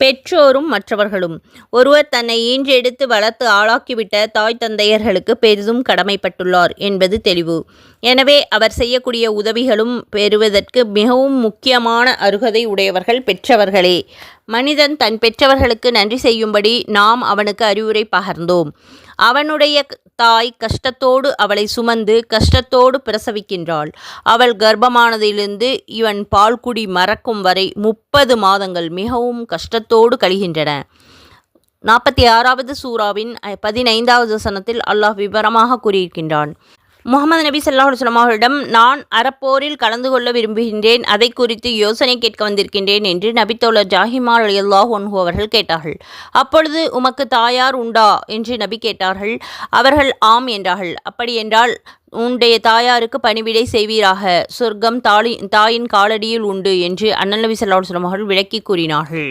பெற்றோரும் மற்றவர்களும். ஒருவர் தன்னை ஈன்றெடுத்து வளர்த்து ஆளாக்கிவிட்ட தாய் தந்தையர்களுக்கு பெரிதும் கடமைப்பட்டுள்ளார் என்பது தெளிவு. எனவே அவர் செய்யக்கூடிய உதவிகளும் பெறுவதற்கு மிகவும் முக்கியமான அருகதை உடையவர்கள் பெற்றவர்களே. மனிதன் தன் பெற்றவர்களுக்கு நன்றி செய்யும்படி நாம் அவனுக்கு அறிவுரை பகர்ந்தோம். அவனுடைய தாய் கஷ்டத்தோடு அவளை சுமந்து கஷ்டத்தோடு பிரசவிக்கின்றாள். அவள் கர்ப்பமானதிலிருந்து இவன் பால்குடி மறக்கும் வரை முப்பது மாதங்கள் மிகவும் கஷ்டத்தோடு கழிகின்றன. நாற்பத்தி ஆறாவது சூறாவின் பதினைந்தாவது வசனத்தில் அல்லாஹ் விவரமாக கூறியிருக்கின்றான். முகமது நபி ஸல்லல்லாஹு அவர்களிடம் நான் அறப்போரில் கலந்து கொள்ள விரும்புகின்றேன் அதை குறித்து யோசனை கேட்க வந்திருக்கின்றேன் என்று நபித்தோழர் ஜாஹிமா அலியல்லாஹ் ஒன்ஹு அவர்கள் கேட்டார்கள். அப்பொழுது உமக்கு தாயார் உண்டா? என்று நபி கேட்டார்கள். அவர்கள் ஆம் என்றார்கள். அப்படி என்றால் உன்னுடைய தாயாருக்கு பணிவிடை செய்வீராக? சொர்க்கம் தாளி தாயின் காலடியில் உண்டு என்று அண்ணன் நபி சல்லாஹு அவர்கள் விளக்கி கூறினார்கள்.